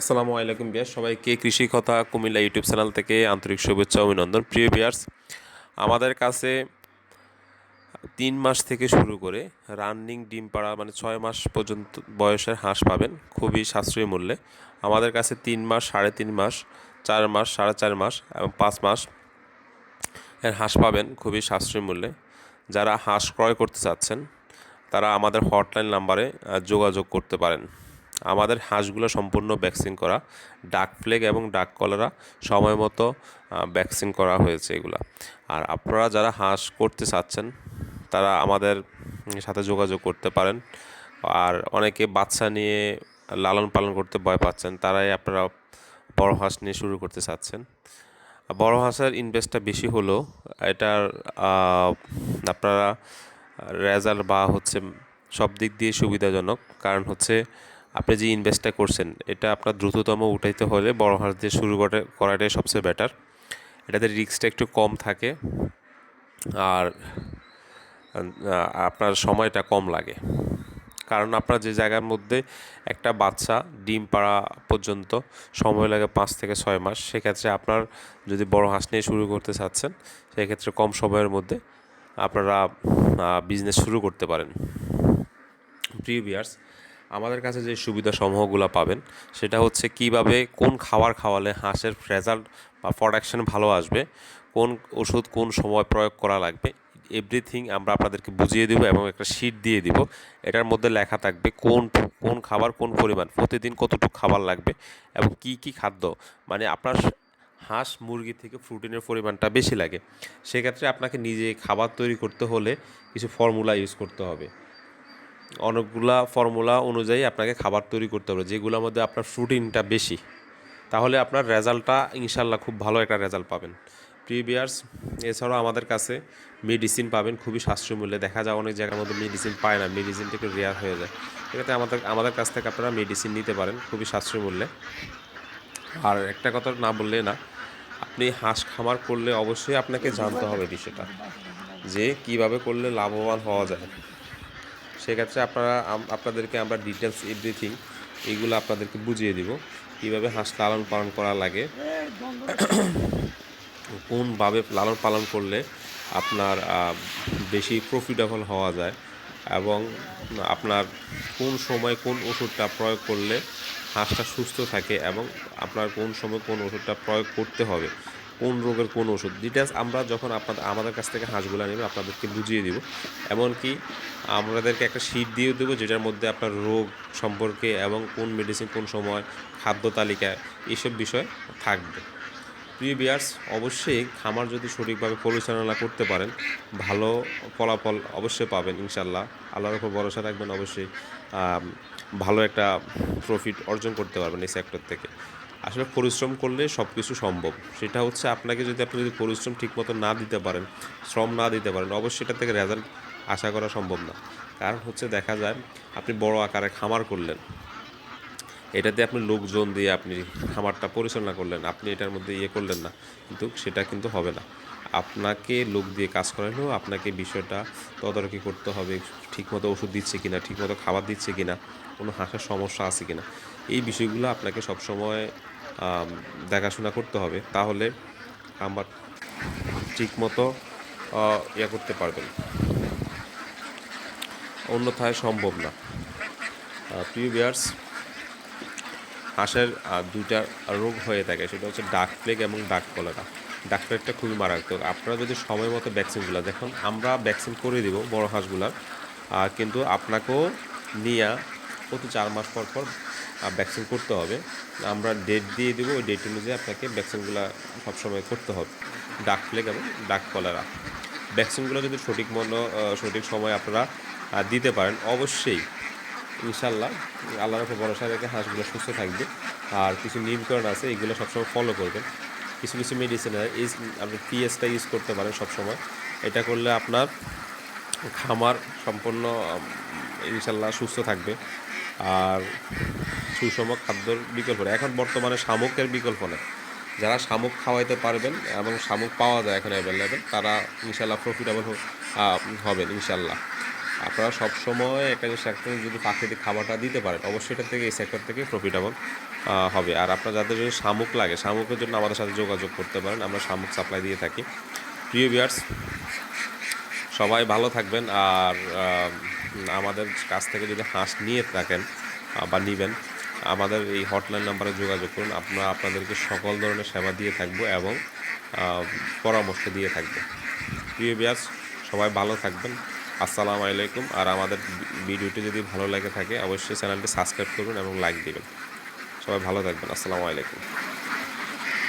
আসসালামু আলাইকুম বিয়াস সবাইকে কৃষি কথা কুমিল্লা ইউটিউব চ্যানেল থেকে আন্তরিক শুভেচ্ছা অভিনন্দন। প্রিয় বিয়ার্স আমাদের কাছে তিন মাস থেকে শুরু করে রানিং ডিম পাড়া মানে ছয় মাস পর্যন্ত বয়সের হাঁস পাবেন খুবই সাশ্রয়ী মূল্যে। আমাদের কাছে তিন মাস, সাড়ে তিন মাস, চার মাস, সাড়ে চার মাস এবং পাঁচ মাস এর হাঁস পাবেন খুবই সাশ্রয়ী মূল্যে। যারা হাঁস ক্রয় করতে চাচ্ছেন, তারা আমাদের হটলাইন নাম্বারে যোগাযোগ করতে পারেন। আমাদের হাঁসগুলো সম্পূর্ণ ভ্যাকসিন করা ডাক ফ্লেগ এবং ডাক কলেরা সময় মতো ভ্যাকসিন করা হয়েছে এগুলা। আর আপনারা যারা হাঁস করতে চাচ্ছেন, তারা আমাদের সাথে যোগাযোগ করতে পারেন। আর অনেকে বাচ্চা নিয়ে লালন পালন করতে ভয় পাচ্ছেন, তারাই আপনারা বড় হাঁস নিয়ে শুরু করতে চাচ্ছেন। বড় হাঁসের ইনভেস্টটা বেশি হলেও এটার আপনারা রেজাল্ট বা হচ্ছে সব দিক দিয়ে সুবিধাজনক। কারণ হচ্ছে আপনি যে ইনভেস্টটা করছেন, এটা আপনার দ্রুততম উঠাইতে হলে বড় হাঁস দিয়ে শুরু করে, করাটাই সবচেয়ে বেটার এটাতে রিস্কটা একটু কম থাকে আর আপনার সময়টা কম লাগে। কারণ আপনার যে জায়গার মধ্যে একটা বাচ্চা ডিম পাড়া পর্যন্ত সময় লাগে পাঁচ থেকে ছয় মাস, সেক্ষেত্রে আপনার যদি বড় হাঁস নিয়ে শুরু করতে চাচ্ছেন, সেক্ষেত্রে কম সময়ের মধ্যে আপনারা বিজনেস শুরু করতে পারেন। প্রিয় বিয়ার্স আমাদের কাছে যে সুবিধা সমূহগুলো পাবেন, সেটা হচ্ছে কীভাবে কোন খাবার খাওয়ালে হাঁসের রেজাল্ট বা প্রোডাকশন ভালো আসবে, কোন ওষুধ কোন সময় প্রয়োগ করা লাগবে এভরিথিং আমরা আপনাদেরকে বুঝিয়ে দেবো এবং একটা শিট দিয়ে দিব। এটার মধ্যে লেখা থাকবে কোন কোন খাবার কোন পরিমাণ, প্রতিদিন কতটুকু খাবার লাগবে এবং কি কি খাদ্য মানে আপনার হাঁস মুরগি থেকে প্রোটিনের পরিমাণটা বেশি লাগে। সেক্ষেত্রে আপনাকে নিজে খাবার তৈরি করতে হলে কিছু ফর্মুলা ইউজ করতে হবে। অনেকগুলা ফর্মুলা অনুযায়ী আপনাকে খাবার তৈরি করতে হবে, যেগুলোর মধ্যে আপনার প্রোটিনটা বেশি। তাহলে আপনার রেজাল্টটা ইনশাল্লাহ খুব ভালো একটা রেজাল্ট পাবেন। প্রিভিয়ার্স এছাড়াও আমাদের কাছে মেডিসিন পাবেন, খুবই সাশ্রয় মূল্যে দেখা যায় অনেক জায়গার মধ্যে মেডিসিন পায় না, মেডিসিনটা একটু রেয়ার হয়ে যায়। সেক্ষেত্রে আমাদের আমাদের কাছ থেকে আপনারা মেডিসিন নিতে পারেন, খুবই সাশ্রয় মূল্যে আর একটা কথা না বললে না, আপনি হাঁস খামার করলে অবশ্যই আপনাকে জানতে হবে বিষয়টা, যে কীভাবে করলে লাভবান হওয়া যায়। সেক্ষেত্রে আপনারা আপনাদেরকে আমরা ডিটেলস এভরিথিং এইগুলো আপনাদেরকে বুঝিয়ে দিব। কীভাবে হাঁস লালন পালন করা লাগে। কোনভাবে লালন পালন করলে আপনার বেশি প্রফিটেবল হওয়া যায় এবং আপনার কোন সময় কোন ওষুধটা প্রয়োগ করলে হাঁসটা সুস্থ থাকে এবং আপনার কোন সময় কোন ওষুধটা প্রয়োগ করতে হবে কোন রোগের কোন ওষুধ। ডিটেলস আমরা যখন আপনাদের আমাদের কাছ থেকে হাঁসগুলো নেবে, আপনাদেরকে বুঝিয়ে দিব। এমনকি আমাদেরকে একটা শীট দিয়ে দেবো, যেটার মধ্যে আপনার রোগ সম্পর্কে এবং কোন মেডিসিন কোন সময়, খাদ্য তালিকা এইসব বিষয় থাকবে। প্রিয় বিয়ার্স অবশ্যই খামার যদি সঠিকভাবে পরিচালনা করতে পারেন, ভালো ফলাফল অবশ্যই পাবেন ইনশাল্লাহ আল্লাহর উপর ভরসা রাখবেন, অবশ্যই ভালো একটা প্রফিট অর্জন করতে পারবেন এই সেক্টর থেকে। আসলে পরিশ্রম করলে সব কিছু সম্ভব। সেটা হচ্ছে আপনাকে যদি আপনি যদি পরিশ্রম ঠিকমতো না দিতে পারেন, শ্রম না দিতে পারেন, অবশ্যই এটা থেকে রেজাল্ট আশা করা সম্ভব না। কারণ হচ্ছে দেখা যায়, আপনি বড় আকারে খামার করলেন। এটাতে আপনি লোকজন দিয়ে আপনি খামারটা পরিচালনা করলেন, আপনি এটার মধ্যে ইয়ে করলেন না। কিন্তু সেটা কিন্তু হবে না। আপনাকে লোক দিয়ে কাজ করালেও আপনাকে বিষয়টা তদারকি করতে হবে, ঠিকমতো ওষুধ দিচ্ছে কিনা, ঠিকমতো খাবার দিচ্ছে কিনা, কোনো হাঁসের সমস্যা আছে কিনা। এই বিষয়গুলো আপনাকে সবসময় দেখাশোনা করতে হবে, তাহলে আমার ঠিকমতো ইয়ে করতে পারবেন। অন্যথায় সম্ভব না। প্রিয় বিয়ার্স হাঁসের দুইটা রোগ হয়ে থাকে, সেটা হচ্ছে ডাক প্লেগ এবং ডাক কলেরা ডাক প্লেগটা খুবই মারাত্মক। আপনারা যদি সময় মতো ভ্যাকসিনগুলো দেখুন, আমরা ভ্যাকসিন করে দিব বড় হাঁসগুলার কিন্তু আপনাকেও নিয়ে প্রতি চার মাস পর পর ভ্যাকসিন করতে হবে। আমরা ডেট দিয়ে দেবো, ওই ডেট অনুযায়ী আপনাকে ভ্যাকসিনগুলো সবসময় করতে হবে। ডাক প্লেগ এবং ডাক কলেরা ভ্যাকসিনগুলো যদি সঠিক মতো সঠিক সময় আপনারা দিতে পারেন, অবশ্যই ইনশাল্লাহ আল্লাহর উপর ভরসা রেখে হাঁসগুলো সুস্থ থাকবে। আর কিছু নিয়মকরণ আছে, এগুলো সবসময় ফলো করবেন। কিছু কিছু মেডিসিন ইউজ আপনি পিএসটা ইউজ করতে পারেন সবসময়। এটা করলে আপনার খামার সম্পূর্ণ ইনশাল্লাহ সুস্থ থাকবে। আর সুষম খাদ্যর বিকল্প। এখন বর্তমানে শামুকের বিকল্প নেই। যারা শামুক খাওয়াইতে পারবেন এবং শামুক পাওয়া যায় এখন অ্যাভেলেবেল তারা ইনশাল্লাহ প্রফিটেবল হবেন ইনশাল্লাহ আপনারা সবসময় একটা রাখতে যদি প্রাকৃতিক খাবারটা দিতে পারেন, অবশ্যই এটা থেকে এই সেক্টর থেকে প্রফিটেবল হবে। আর আপনার যাদের যদি শামুক লাগে, শামুকের জন্য আমাদের সাথে যোগাযোগ করতে পারেন। আমরা শামুক সাপ্লাই দিয়ে থাকি। প্রিয় বিয়ার্স সবাই ভালো থাকবেন। আর আমাদের কাছ থেকে যদি হাঁস নিয়ে থাকেন বা নেবেন, আমাদের এই হটলাইন নাম্বারে যোগাযোগ করুন। আমরা আপনাদেরকে সকল ধরনের সেবা দিয়ে থাকব এবং পরামর্শ দিয়ে থাকব। প্রিয় বিয়াস সবাই ভালো থাকবেন। আসসালামু আলাইকুম। আর আমাদের ভিডিওটি যদি ভালো লেগে থাকে, অবশ্যই চ্যানেলটি সাবস্ক্রাইব করুন এবং লাইক দেবেন। সবাই ভালো থাকবেন। আসসালামু আলাইকুম।